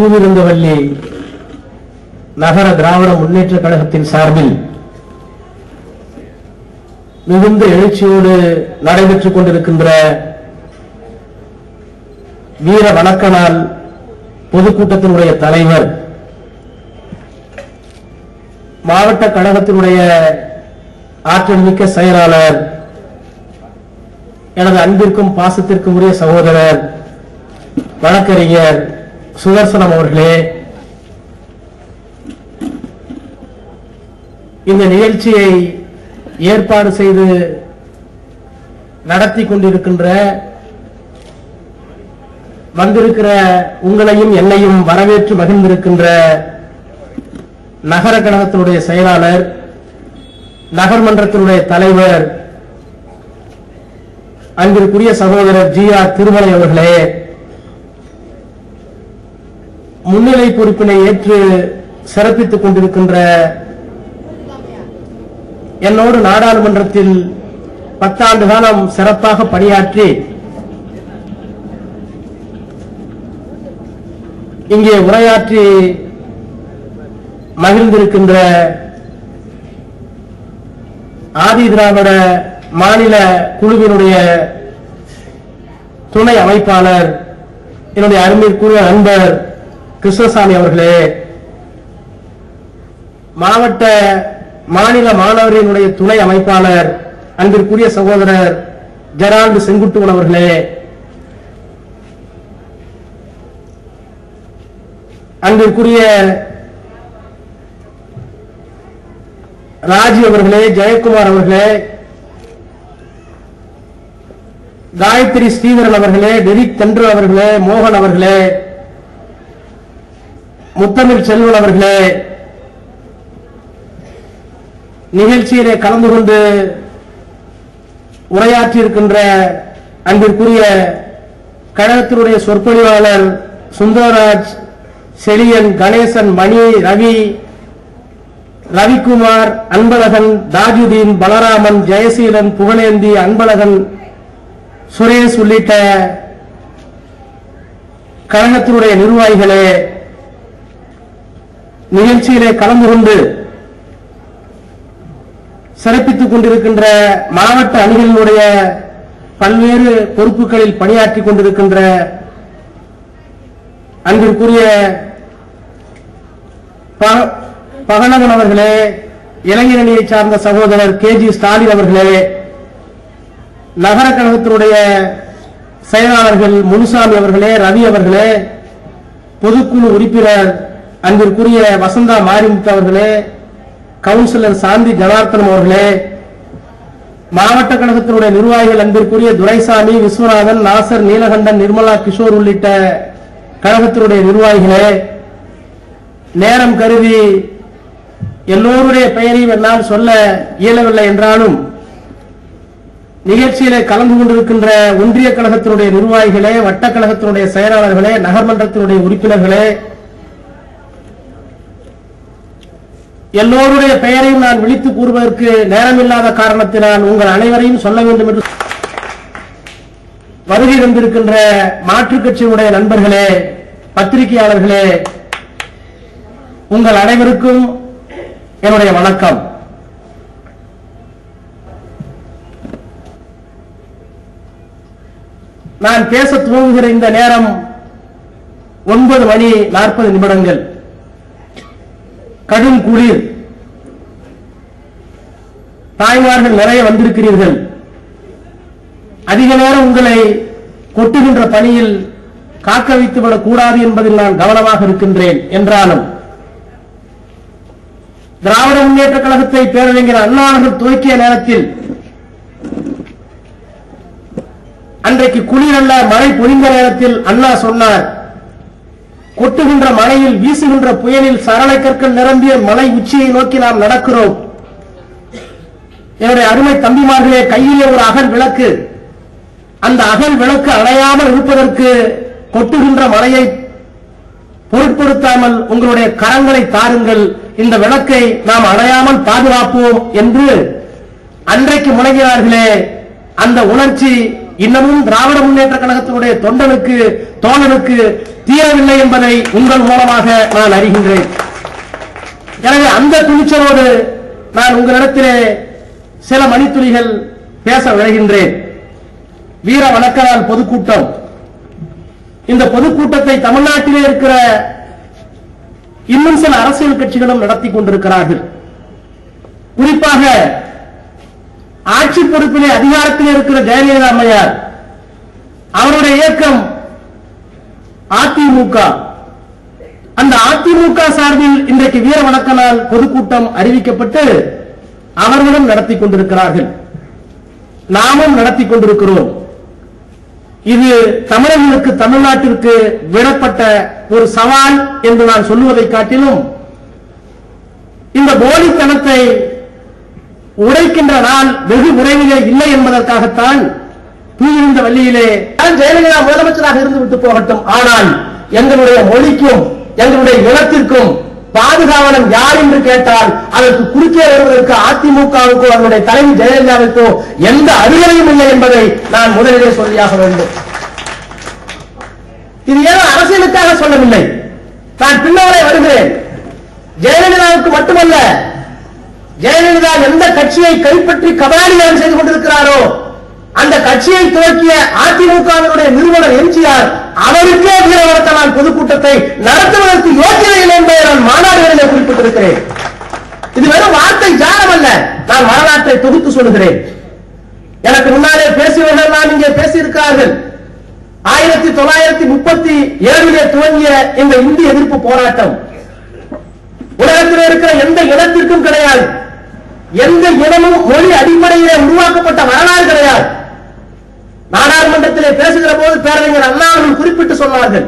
பூவிருந்தவல்லி நகர திராவிட முன்னேற்ற கழகத்தின் சார்பில் மிகுந்த எழுச்சியோடு நடைபெற்றுக் கொண்டிருக்கின்ற வீர வணக்க நாள் பொதுக்கூட்டத்தினுடைய தலைவர் மாவட்ட கழகத்தினுடைய ஆற்றல் மிக்க செயலாளர் எனது அன்பிற்கும் பாசத்திற்கும் உரிய சகோதரர் வழக்கறிஞர் சுதர்சனம் அவர்களே இந்த நிகழ்ச்சியை ஏற்பாடு செய்து நடத்தி கொண்டிருக்கின்ற வந்திருக்கிற உங்களையும் என்னையும் வரவேற்று மகிழ்ந்திருக்கின்ற நகர கழகத்தினுடைய செயலாளர் நகர்மன்றத்தினுடைய தலைவர் அன்பிற்குரிய சகோதரர் ஜி ஆர் திருமலை அவர்களே முன்னிலை பொறுப்பினை ஏற்று சிறப்பித்துக் கொண்டிருக்கின்ற என்னோடு நாடாளுமன்றத்தில் பத்தாண்டு காலம் சிறப்பாக பணியாற்றி இங்கே உரையாற்றி மகிழ்ந்திருக்கின்ற ஆதி திராவிட மாநில குழுவினுடைய துணை அமைப்பாளர் என்னுடைய அருமைக்குரிய நண்பர் கிருஷ்ணசாமி அவர்களே மாவட்ட மாநில மாணவரினுடைய துணை அமைப்பாளர் அன்பிற்குரிய சகோதரர் ஜெரால்டு செங்குட்டுவன் அவர்களே அன்பிற்குரிய ராஜி அவர்களே ஜெயக்குமார் அவர்களே காயத்ரி ஸ்ரீதரன் அவர்களே டெரிக் தென்று அவர்களே மோகன் அவர்களே முத்தமிழ் செல்வன் அவர்களே நிகழ்ச்சியிலே கலந்து கொண்டு உரையாற்றியிருக்கின்ற அன்பிற்குரிய கழகத்தினுடைய சொற்பொழிவாளர் சுந்தரராஜ் செழியன் கணேசன் மணி ரவி ரவிக்குமார் அன்பழகன் தாஜுதீன் பலராமன் ஜெயசீலன் புகழேந்தி அன்பழகன் சுரேஷ் உள்ளிட்ட கழகத்தினுடைய நிர்வாகிகளே நிகழ்ச்சியிலே கலந்து கொண்டு சிறப்பித்துக் கொண்டிருக்கின்ற மாவட்ட அணிகளினுடைய பல்வேறு பொறுப்புகளில் பணியாற்றிக் கொண்டிருக்கின்ற அன்பிற்குரிய ப- பகனவன் அவர்களே இளைஞரணியை சார்ந்த சகோதரர் கே ஜி ஸ்டாலின் அவர்களே நகர கழகத்தினுடைய செயலாளர்கள் முனுசாமி அவர்களே ரவி அவர்களே பொதுக்குழு உறுப்பினர் அன்பிற்குரிய வசந்தா மாரிமுத்து அவர்களே கவுன்சிலர் சாந்தி ஜனார்த்தனம் அவர்களே மாவட்ட கழகத்தினுடைய நிர்வாகிகள் அன்பிற்குரிய துரைசாமி விஸ்வநாதன் நாசர் நீலகண்டன் நிர்மலா கிஷோர் உள்ளிட்ட கழகத்தினுடைய நிர்வாகிகளே நேரம் கருதி எல்லோருடைய பெயரையும் என்னால் சொல்ல இயலவில்லை என்றாலும் நிகழ்ச்சியிலே கலந்து கொண்டிருக்கின்ற ஒன்றிய கழகத்தினுடைய நிர்வாகிகளே வட்டக்கழகத்தினுடைய செயலாளர்களே நகர்மன்றத்தினுடைய உறுப்பினர்களே எல்லோருடைய பெயரையும் நான் விழித்து கூறுவதற்கு நேரமில்லாத காரணத்தினால் உங்கள் அனைவரையும் சொல்ல வேண்டும் என்று வருகை தந்திருக்கின்ற மாற்றுக் கட்சியினுடைய நண்பர்களே பத்திரிகையாளர்களே உங்கள் அனைவருக்கும் என்னுடைய வணக்கம். நான் பேச துவங்குகிற இந்த நேரம் ஒன்பது மணி நாற்பது நிமிடங்கள். கடும் குளிர். தாய்மார்கள் நிறைய வந்திருக்கிறீர்கள். அதிக நேரம் உங்களை கொட்டுகின்ற பணியில் காக்க வைத்துவிடக் கூடாது என்பதில் நான் கவனமாக இருக்கின்றேன் என்றாலும். திராவிட முன்னேற்ற கழகத்தை பேரறிஞர் அண்ணா அவர்கள் துவக்கிய நேரத்தில் அன்றைக்கு குளிர் அல்ல மழை பொழிந்த நேரத்தில் அண்ணா சொன்னார் கொட்டுகின்ற மழையில் வீசுகின்ற புயலில் சரளை கற்கள் நிரம்பிய மலை உச்சியை நோக்கி நாம் நடக்கிறோம். என்னுடைய அருமை தம்பிமார்களே கையிலே ஒரு அகல் விளக்கு. அந்த அகல் விளக்கு அணையாமல் இருப்பதற்கு கொட்டுகின்ற மழையை பொருட்படுத்தாமல் உங்களுடைய கரங்களை தாருங்கள். இந்த விளக்கை நாம் அணையாமல் பாதுகாப்போம் என்று அன்றைக்கு முழங்கினார்களே அந்த உணர்ச்சி இன்னமும் திராவிட முன்னேற்ற கழகத்தினுடைய தொண்டனுக்கு தோழனுக்கு தீரவில்லை என்பதை உங்கள் மூலமாக நான் அறிகின்றேன். எனவே அந்த துணிச்சலோடு நான் உங்களிடத்திலே சில மணித்துளிகள் பேச விளைகின்றேன் வீர வணக்க பொதுக்கூட்டம். இந்த பொதுக்கூட்டத்தை தமிழ்நாட்டிலே இருக்கிற இன்னும் சில அரசியல் கட்சிகளும் நடத்தி கொண்டிருக்கிறார்கள். குறிப்பாக ஆட்சி பொறுப்பிலே அதிகாரத்தில் இருக்கிற ஜெயலலிதா அம்மையார் அவருடைய இயக்கம் அதிமுக. அந்த அதிமுக சார்பில் இன்றைக்கு வீர வணக்க நாள் பொதுக்கூட்டம் அறிவிக்கப்பட்டு அவர்களும் நடத்தி கொண்டிருக்கிறார்கள். நாமும் நடத்தி கொண்டிருக்கிறோம். இது தமிழர்களுக்கு தமிழ்நாட்டிற்கு விடப்பட்ட ஒரு சவால் என்று நான் சொல்லுவதை காட்டிலும் இந்த போலித்தனத்தை உடைக்கின்ற நாள் வெகு விரைவிலே இல்லை என்பதற்காகத்தான் தூயிருந்த வள்ளியிலே நான் ஜெயலலிதா முதலமைச்சராக இருந்து விட்டு போகட்டும். ஆனால் எங்களுடைய மொழிக்கும் எங்களுடைய இனத்திற்கும் பாதுகாவலன் யார் என்று கேட்டால் அதற்கு குறுக்கே வருவதற்கு அதிமுகவுக்கோ அதனுடைய தலைவி ஜெயலலிதாவுக்கோ எந்த அருகதையும் இல்லை என்பதை நான் முதலிலே சொல்லியாக வேண்டும். இது ஏதோ அரசியலுக்காக சொல்லவில்லை? நான் பின்னவரை வருகிறேன். ஜெயலலிதாவுக்கு மட்டுமல்ல ஜெயலலிதா எந்த கட்சியை கைப்பற்றி கபாலியான் செய்து கொண்டிருக்கிறாரோ அந்த கட்சியை துவக்கிய அதிமுகவினுடைய நிறுவனர் எம்ஜிஆர் அவருக்கே வீரவரத்த நான் பொதுக்கூட்டத்தை நடத்துவதற்கு யோசனை என்பதை நான் மாநாடுகளிலே குறிப்பிட்டிருக்கிறேன். இது வெறும் வார்த்தை ஜாலம் அல்ல. நான் வரலாற்றை தொகுத்து சொல்லுகிறேன். எனக்கு முன்னாலே பேசியவர்கள் நான் இங்கே பேசியிருக்கிறார்கள். ஆயிரத்தி தொள்ளாயிரத்தி முப்பத்தி ஏழிலே துவங்கிய இந்த இந்திய எதிர்ப்பு போராட்டம். உலகத்தில் இருக்கிற எந்த இடத்திற்கும் கிடையாது. எந்த இனமும் மொழி அடிப்படையிலே உருவாக்கப்பட்ட வரலாறு கிடையாது. நாடாளுமன்றத்திலே பேசுகிற போது பேரறிஞர் அண்ணா அவர்கள் குறிப்பிட்டு சொன்னார்கள்.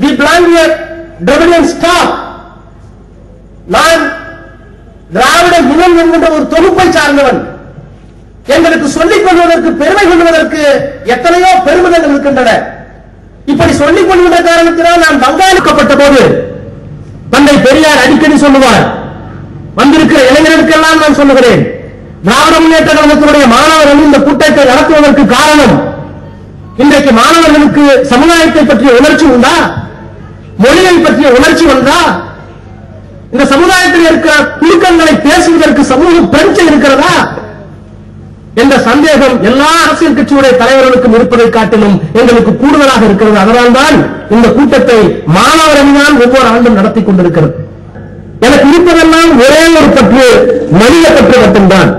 தி பிளாங்கிய டிரவிடியன் ஸ்டாப் நான் திராவிட இனம் என்கின்ற ஒரு தொகுப்பை சார்ந்தவன். எங்களுக்கு சொல்லிக் கொள்வதற்கு பெருமை கொள்வதற்கு எத்தனையோ பெருமிதங்கள் இருக்கின்றன. இப்படி சொல்லிக் கொள்கின்ற காரணத்தினால் நான் பங்காளிக்கப்பட்ட போது தந்தை பெரியார் அடிக்கடி சொல்லுவார். வந்திருக்கிற இளைஞர்களுக்கெல்லாம் நான் சொல்லுகிறேன். திராவிட முன்னேற்ற கழகத்தினுடைய மாணவர்கள் இந்த கூட்டத்தை நடத்துவதற்கு காரணம் இன்றைக்கு மாணவர்களுக்கு சமுதாயத்தை பற்றிய உணர்ச்சி உண்டா? மொழியை பற்றிய உணர்ச்சி உண்டா இந்த சமுதாயத்தில் இருக்கிற குழுக்கங்களை பேசுவதற்கு சமூக பரீட்சை இருக்கிறதா? என்ற சந்தேகம் எல்லா அரசியல் கட்சியுடைய தலைவர்களுக்கும் இருப்பதை காட்டிலும் எங்களுக்கு கூடுதலாக இருக்கிறது. அதனால்தான் இந்த கூட்டத்தை மாணவரணிதான் ஒவ்வொரு ஆண்டும் நடத்தி கொண்டிருக்கிறது. எனக்கு இருப்பதெல்லாம் ஒரே ஒரு பற்று மனித பற்று மட்டும்தான்.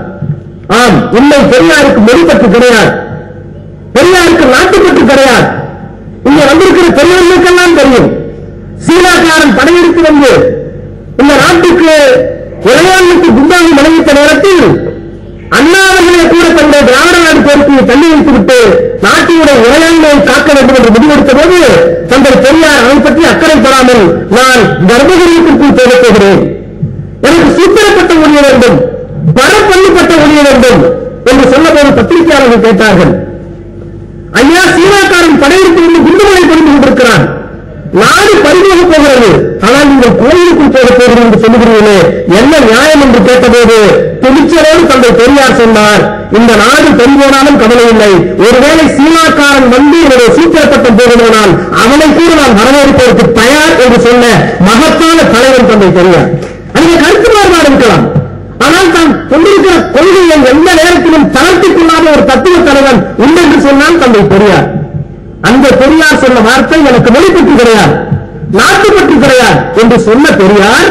ஆம் உண்மை பெரியாருக்கு மொழி பற்று கிடையாது. பெரியாருக்கு நாட்டுப்பற்று கிடையாது. இங்க வந்திருக்கிற பெரியவர்களுக்கெல்லாம் தெரியும். சீனாக்காரன் படையெடுத்து வந்து இந்த நாட்டுக்கு இறையாண்மைக்கு குண்டாகி விளைவித்த நேரத்தில் அண்ணாவர்களே கூட தன்னுடைய திராவிட நாடு கோரிக்கையை தள்ளி வைத்துவிட்டு நாட்டினுடைய இறையாண்மையை காக்க வேண்டும் என்று முடிவெடுத்த போது தந்தை பெரியார் அதை பற்றி அக்கறை பெறாமல் நான் கர்ப்பகிரியத்திற்குள் தேவைப்படுகிறேன் எனக்கு சூத்திரப்பட்ட முடிய வேண்டும். பரப்பு ஒழிய வேண்டும் என்று சொன்னபோது பத்திரிகையாளர்கள் கேட்டார்கள். ஐயா சீனாக்காரன் படையெடுத்து வந்து குண்டுமலை புரிந்து கொண்டிருக்கிறான். நாடு பறிமுக போகிறது. ஆனால் நீங்கள் கோயிலுக்குள் போக போகிறது என்று சொல்லுகிறீர்களே. என்ன நியாயம் என்று கேட்டபோது துணிச்சலோடு தந்தை பெரியார் சொன்னார் இந்த நாடு பறிபோனாலும் கவலை இல்லை. ஒருவேளை சீனாக்காரன் வந்து என்னுடைய சூத்திரப்பட்டம் போகணுமானால் அவனை கூட நான் வரவேற்பதற்கு தயார் என்று சொன்ன மகத்தான தலைவன் தந்தை பெரியார். அங்கே கருத்து மாறுபாடு எந்த நேரத்திலும் தளர்த்திக் கொள்ளாத ஒரு தத்துவ தலைவன் உண்டு என்று சொன்னால் தந்தை பெரியார். அந்த பெரியார் சொன்ன வார்த்தை எனக்கு மொழிப்பற்று கிடையாது நாட்டுப்பட்டு கிடையாது என்று சொன்ன பெரியார்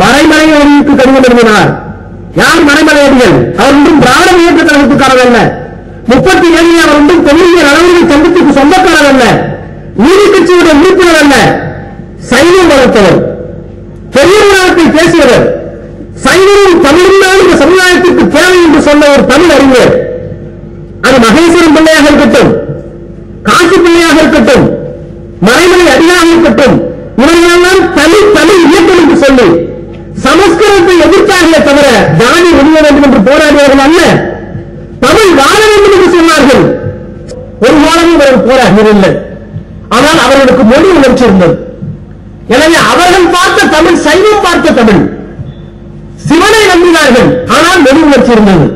மறைமலை அறிவிப்பு கடிதம் எழுதினார். யார் மறைமலை அடிகள் அவர் ஒன்றும் திராவிட இயக்க கழகத்துக்காரர் அல்ல. முப்பத்தி ஏழில் அவர் ஒன்றும் தென்னிந்திய நலவர்கள் சங்கத்துக்கு சொந்தக்காரர் அல்ல. நீதி கட்சியுடைய உறுப்பினர் அல்ல. சைவம் வளர்த்தவர். பெரிய பேசியவர். சைவரும் தமிழும் சொன்ன ஒரு தமிழ் அறிஞர் அது மகேஸ்வரன் பிள்ளையாக இருக்கட்டும் காசி பிள்ளையாக இருக்கட்டும் மறைமலை அடியாக இருக்கட்டும் இவையெல்லாம் தமிழ் தமிழ் இயக்கம் என்று சொல்லி சமஸ்கிருதத்தை எதிர்த்தார்களே தவிர ஜாதி ஒழிய வேண்டும் என்று போராடியவர்கள் அல்ல. தமிழ் வாழ வேண்டும் என்று சொன்னார்கள். ஒரு காலமும் இவர்கள் போராடியதில்லை ஆனால் அவர்களுக்கு மொழி உணர்ச்சி இருந்தது. எனவே அவர்கள் பார்த்த தமிழ் சைவம் பார்த்த தமிழ். சிவனை நம்பினார்கள். ஆனால் மொழி உணர்ச்சி இருந்தது.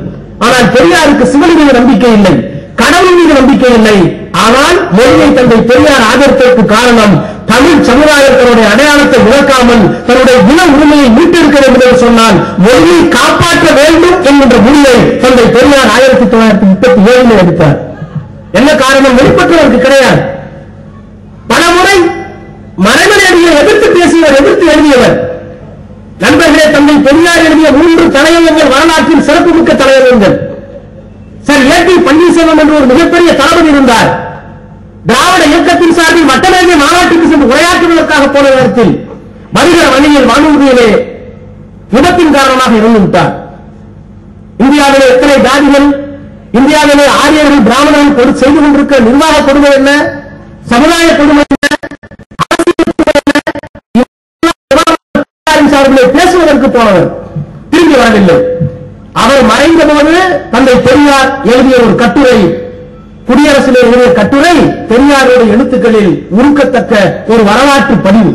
பெரியாருக்கு சிவன் மீது நம்பிக்கை இல்லை கடவுள் மீது நம்பிக்கை இல்லை. ஆனால் மொழியை தந்தை பெரியார் ஆதரித்ததற்கு காரணம் தமிழ் சமுதாயம் தன்னுடைய அடையாளத்தை இழக்காமல் தன்னுடைய குண உரிமையை மீட்டெடுக்க வேண்டும் என்று சொன்னால் மொழியை காப்பாற்ற வேண்டும் என்கின்ற முடிவை தந்தை பெரியார் ஆயிரத்தி தொள்ளாயிரத்தி முப்பத்தி ஏழில் எடுத்தார். என்ன காரணம்? வெளிப்பட்டவருக்கு கிடையாது. பலமுறை மறைமலையடியை எதிர்த்து பேசியவர் எதிர்த்து எழுதியவர். நண்பர்களே தந்தை பெரியார் எழுதிய மூன்று தலையங்கங்கள் வரலாற்றின் சிறப்புமிக்க தலையங்கங்கள். சார் பன்னீர்செல்வம் என்று ஒரு மிகப்பெரிய தளபதி இருந்தார். திராவிட இயக்கத்தின் சார்பில் வட்டமேஜை மாநாட்டுக்கு சென்று உரையாற்றுவதற்காக போன நேரத்தில் வருகிற வழியில் வானூர்தியிலே விபத்தின் காரணமாக இறந்து விட்டார். இந்தியாவிலே எத்தனை ஜாதிகள் இந்தியாவிலே ஆரியர்கள் பிராமணர்கள் செய்து கொண்டிருக்க நிர்வாக கொடுமை என்ன? சமுதாய கொடுமை என்ன? சார்பிலே பேசுவதற்கு போனவர் திரும்பி வரவில்லை. அவர் மறைந்த போது தந்தை பெரியார் எழுதிய ஒரு கட்டுரை குடியரசில் எழுதிய கட்டுரை பெரியாருடைய எழுத்துக்களில் உருக்கத்தக்க ஒரு வரலாற்று பதிவு.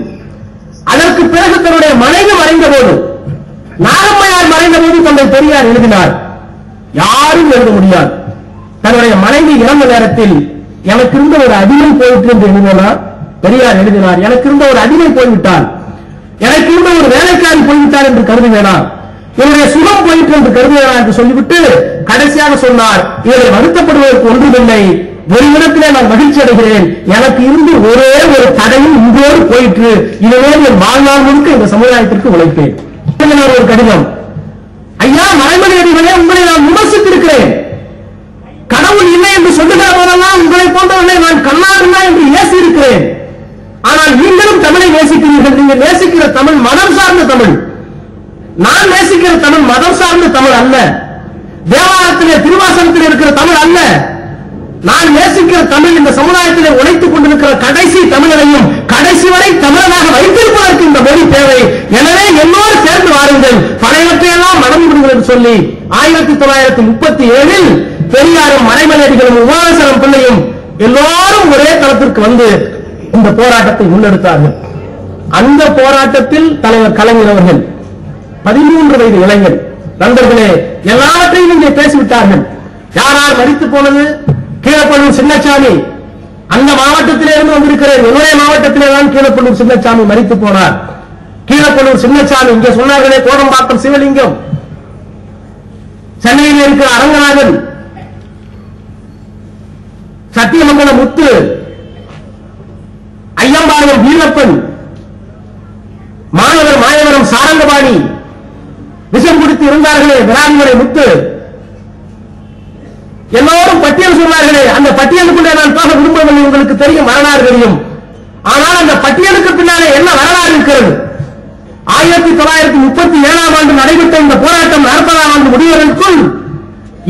அதற்கு பிறகு தன்னுடைய மனைவி மறைந்த போது நாகம்மையார் மறைந்த போது தந்தை பெரியார் எழுதினார் யாரும் எழுத முடியாது. தன்னுடைய மனைவி இறந்த நேரத்தில் எனக்கு இருந்த ஒரு அடிமை போயிட்டு என்று எழுதினார்? பெரியார் எழுதினார் எனக்கு இருந்த ஒரு அடிமை போய்விட்டால் எனக்கு இருந்த ஒரு வேலைக்காரி போய்விட்டார் என்று கருத வேணாம் என்னுடைய சுகம் போயிற்று என்று கருத என்று சொல்லிவிட்டு கடைசியாக சொன்னார் இதில் வருத்தப்படுவதற்கு ஒன்றுமில்லை. ஒரு இடத்திலே நான் மகிழ்ச்சி அடைகிறேன். எனக்கு இருந்து ஒரே ஒரு தடையும் இங்கோடு போயிற்று. இதுவே என் வாழ்நாள் முழுக்க இந்த சமுதாயத்திற்கு உழைப்பேன். ஒரு கடிதம்? ஐயா மறைமலை அடிகளே உங்களை நான் விமர்சித்திருக்கிறேன். கடவுள் இல்லை என்று சொல்லுகிற போதெல்லாம் உங்களை போன்றவர்களை நான் கண்ணாடினா என்று ஏசி இருக்கிறேன் ஆனால் நீங்களும் தமிழை நேசிக்கிறீர்கள். நீங்கள் நேசிக்கிற தமிழ் மனம் சார்ந்த தமிழ். நான் நேசிக்கிற தமிழ் மதம் சார்ந்த தமிழ் அல்ல. தேவாலயத்திலே திருவாசனத்தில் இருக்கிற தமிழ் அல்ல. நான் நேசிக்கிற தமிழ் இந்த சமுதாயத்திலே உழைத்துக் கொண்டிருக்கிற கடைசி தமிழரையும் கடைசி வரை தமிழனாக வைத்திருப்பதற்கு இந்த மொழி தேவை. எனவே என்னோடு சேர்ந்து வாருங்கள். பழையவற்றையெல்லாம் மனம் விடுங்கள் என்று சொல்லி ஆயிரத்தி தொள்ளாயிரத்தி முப்பத்தி ஏழில் பெரியாரும் மறைமலையடிகளும் உமாசனம் பிள்ளையும் எல்லோரும் ஒரே தளத்திற்கு வந்து இந்த போராட்டத்தை முன்னெடுத்தார்கள் அந்த போராட்டத்தில் தலைவர் கலைஞர் அவர்கள் பதிமூன்று வயது இளைஞர். நண்பர்களே எல்லாவற்றையும் இங்கே பேசிவிட்டார்கள். யார் யார் மறித்து போனது? கீழப்பள்ளூர் சின்னச்சாமி. அந்த மாவட்டத்திலே இருந்து வந்திருக்கிறேன். என்னுடைய மாவட்டத்திலே தான் கீழப்பள்ளூர் சின்னச்சாமி மறித்து போனார். கீழப்பள்ளூர் சின்னச்சாமி இங்கே சொன்னார்களே கோடம்பாக்கம் சிவலிங்கம். சென்னையில் இருக்கிற அரங்கநாதன். சத்தியமங்கல முத்து. ஐயம்பாளையம் வீரப்பன். மாணவர் மாயவரம் சாரங்கபாணி. விஷம் குடித்து இருந்தார்களே விரான்மலை முத்து எல்லோரும் பட்டியல் சொன்னார்களே அந்த பட்டியலுக்குள்ளே நான் போக விரும்பவில்லை உங்களுக்கு தெரியும் வரலாறு தெரியும். ஆனால் அந்த பட்டியலுக்கு பின்னாலே என்ன வரலாறு இருக்கிறது? ஆயிரத்தி தொள்ளாயிரத்தி முப்பத்தி ஏழாம் ஆண்டு நடைபெற்ற இந்த போராட்டம் நாற்பதாம் ஆண்டு முடிவதற்குள்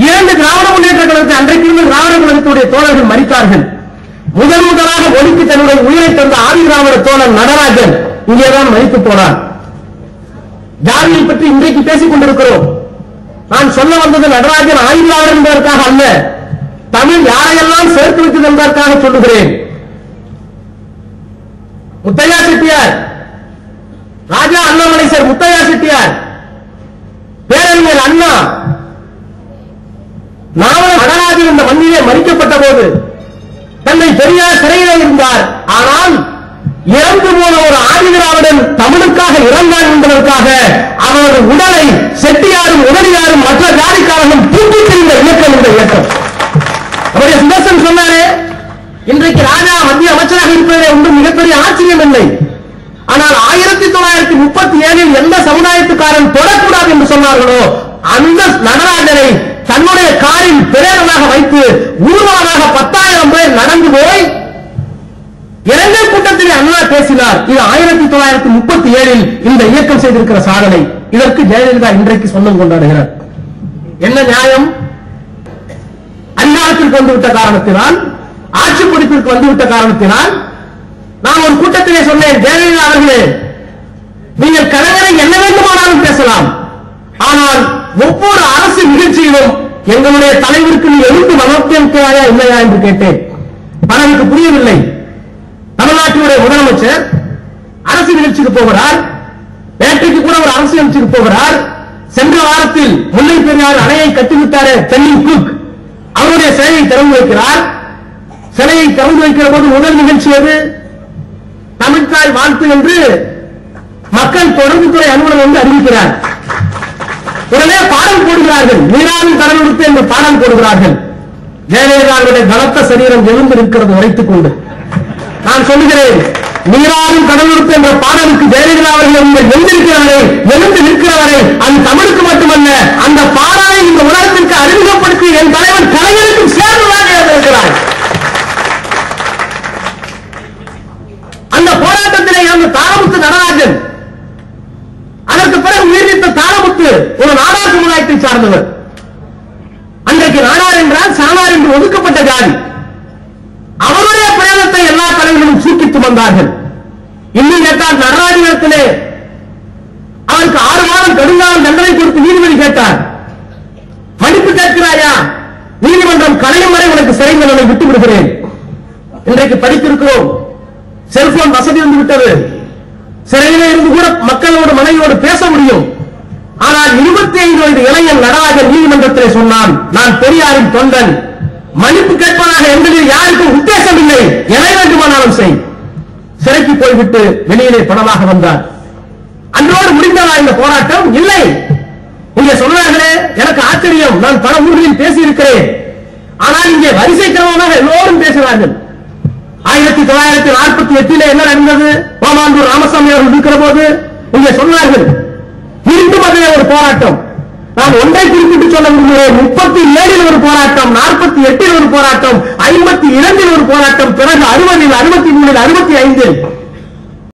இரண்டு திராவிட முன்னேற்ற கழகத்தை அன்றைக்கு திராவிட கழகத்துடைய தோழர்கள் மறித்தார்கள். முதன் முதலாக ஒலிக்கு தன்னுடைய உயிரை தந்த ஆதி திராவிட தோழர் நடராஜன் இங்கேதான் மறித்து போனார். ஜாதியை பற்றி இன்றைக்கு பேசிக் கொண்டிருக்கிறோம் நான் சொல்ல வந்தது நடராஜன் ஆயுள்ளாளர் என்பதற்காக அல்ல தமிழ் யாரையெல்லாம் சேர்த்து வைத்தது என்பதற்காக சொல்லுகிறேன். முத்தையா செட்டியார் ராஜா அண்ணாமலை சார் முத்தையா செட்டியார் பேரறிஞர் அண்ணா நாவல் நடராஜன் இந்த மண்ணிலே மறிக்கப்பட்ட போது தன்னை பெரியார் சிறையிலே இருந்தார். ஆனால் இறந்து போன ஒரு ஆதிதிராவிடன் தமிழுக்காக இறந்தான் என்பதற்காக அவரது உடலை செட்டியாரும் உடலியாரும் மற்ற ஜாதிக்காரர்களும் தூக்கி தெரிந்த இயக்கம் இந்த இயக்கம். அவருடைய சுதர்சன் சொன்னாரே இன்றைக்கு ராஜா மத்திய அமைச்சராக இருப்பதே ஒன்றும் மிகப்பெரிய ஆச்சரியம் இல்லை. ஆனால் ஆயிரத்தி தொள்ளாயிரத்தி முப்பத்தி ஏழில் எந்த சமுதாயத்துக்காரன் தொடக்கூடாது என்று சொன்னார்களோ அந்த நடராஜனை தன்னுடைய காரில் பிரேரனாக வைத்து ஊர்வலமாக பத்தாயிரம் பேர் நடந்து போய் இளைஞர் கூட்டத்தில் அண்ணா பேசினார். இது ஆயிரத்தி தொள்ளாயிரத்தி முப்பத்தி ஏழில் இந்த இயக்கம் செய்திருக்கிற சாதனை. இதற்கு ஜெயலலிதா இன்றைக்கு சொந்தம் கொண்டாடுகிறார். என்ன நியாயம்? அதிகாரத்திற்கு வந்துவிட்ட காரணத்தினால் ஆட்சி பிடிப்பிற்கு வந்துவிட்ட காரணத்தினால் நான் ஒரு கூட்டத்திலே சொன்னேன் ஜெயலலிதா அவர்களே நீங்கள் கலைஞரை என்ன வேண்டுமானாலும் பேசலாம். ஆனால் ஒவ்வொரு அரசு நிகழ்ச்சியிலும் எங்களுடைய தலைவருக்கு நீ எழுந்து வளர்த்திருக்கிறாயா இல்லையா என்று கேட்டேன். பலருக்கு புரியவில்லை. தமிழ்நாட்டினுடைய முதலமைச்சர் அரசு நிகழ்ச்சிக்கு போகிறார். நேற்றைக்கு கூட ஒரு அரசு நிகழ்ச்சிக்கு போகிறார். சென்ற வாரத்தில் முல்லை பெரியார் அணையை கட்டிவிட்டாரே பென்னிங் குக் அவருடைய சிலையை திறந்து வைக்கிறார். சிலையை திறந்து வைக்கிற போது முதல் நிகழ்ச்சி அது தமிழ்தாய் வாழ்த்து என்று மக்கள் தொடர்புத்துறை அலுவலர் வந்து அறிவிக்கிறார். உடனே பாடல் போடுகிறார்கள். நீராவி கடல் கொடுத்து என்று பாடல் போடுகிறார்கள். ஜெயலலிதாவுடைய பலத்த சரீரம் எழுந்து நிற்கிறது உரைத்துக் கொண்டு. நான் சொல்லுகிறேன் நீராவின் கடல் என்ற பாடலுக்கு ஜெயலலிதா அவர்கள் நீங்கள் எழுந்திருக்கிறவரை எழுந்து நிற்கிறவரை அது தமிழுக்கு மட்டுமல்ல அந்த பாடலை இந்த உலகத்திற்கு அறிமுகப்படுத்தி என் தலைவன் கலைஞருக்கும் சேர்ந்ததாக இருக்கிறார். அந்த போராட்டத்திலே அந்த தாரமுத்து நடராஜன் அதற்கு பிறகு உயிரித்த தாரமுத்து ஒரு நாடார் சமுதாயத்தை சார்ந்தவர். அன்றைக்கு நாடார் என்றால் சாணார் என்று ஒதுக்கப்பட்ட ஜாதி அவருடைய பிரேதத்தை எல்லா தலைவர்களும் வந்தார்கள். இன்னும் கேட்டால் நடராஜனிடத்திலே அவருக்கு ஆறு மாதம் கடுங்காலம் தண்டனை கொடுத்து நீதிபதி கேட்டார். படிப்பு கேட்கிறாயா? நீதிமன்றம் கலையும் வரை உனக்கு சிறை தண்டனை விட்டு விடுகிறேன். இன்றைக்கு படித்திருக்கிறோம். செல்போன் வசதி வந்து விட்டது. சிறையில் இருந்து கூட மக்களோடு மனைவியோடு பேச முடியும். ஆனால் இருபத்தி ஐந்து வயது இளைஞன் நடராஜன் நீதிமன்றத்திலே சொன்னான் நான் பெரியாரின் தொண்டன். மன்னிப்பு கேட்பதாக எங்களில் யாருக்கும் உத்தேசம் இல்லை எதை வேண்டுமானாலும் செய். சிறைக்கு போய்விட்டு வெளியிலே பணமாக வந்தார். அன்றோடு முடிந்ததா இந்த போராட்டம்? இல்லை. இங்கே சொன்னார்களே எனக்கு ஆச்சரியம். நான் பல ஊர்களில் பேசியிருக்கிறேன். ஆனால் இங்கே வரிசை கிரமமாக எல்லோரும் பேசுகிறார்கள். ஆயிரத்தி தொள்ளாயிரத்தி நாற்பத்தி எட்டில என்ன நடந்தது? ஓமாந்தூர் ராமசாமி அவர்கள் இருக்கிற போது இங்கே சொன்னார்கள் மீண்டும் அதே ஒரு போராட்டம். நான் ஒன்றை குறிப்பிட்டு சொல்ல விரும்புகிறேன். முப்பத்தி ஏழில் ஒரு போராட்டம் நாற்பத்தி எட்டில் ஒரு போராட்டம் ஐம்பத்தி இரண்டில் ஒரு போராட்டம் பிறகு அறுபதில் அறுபத்தி மூணில் அறுபத்தி ஐந்தில்.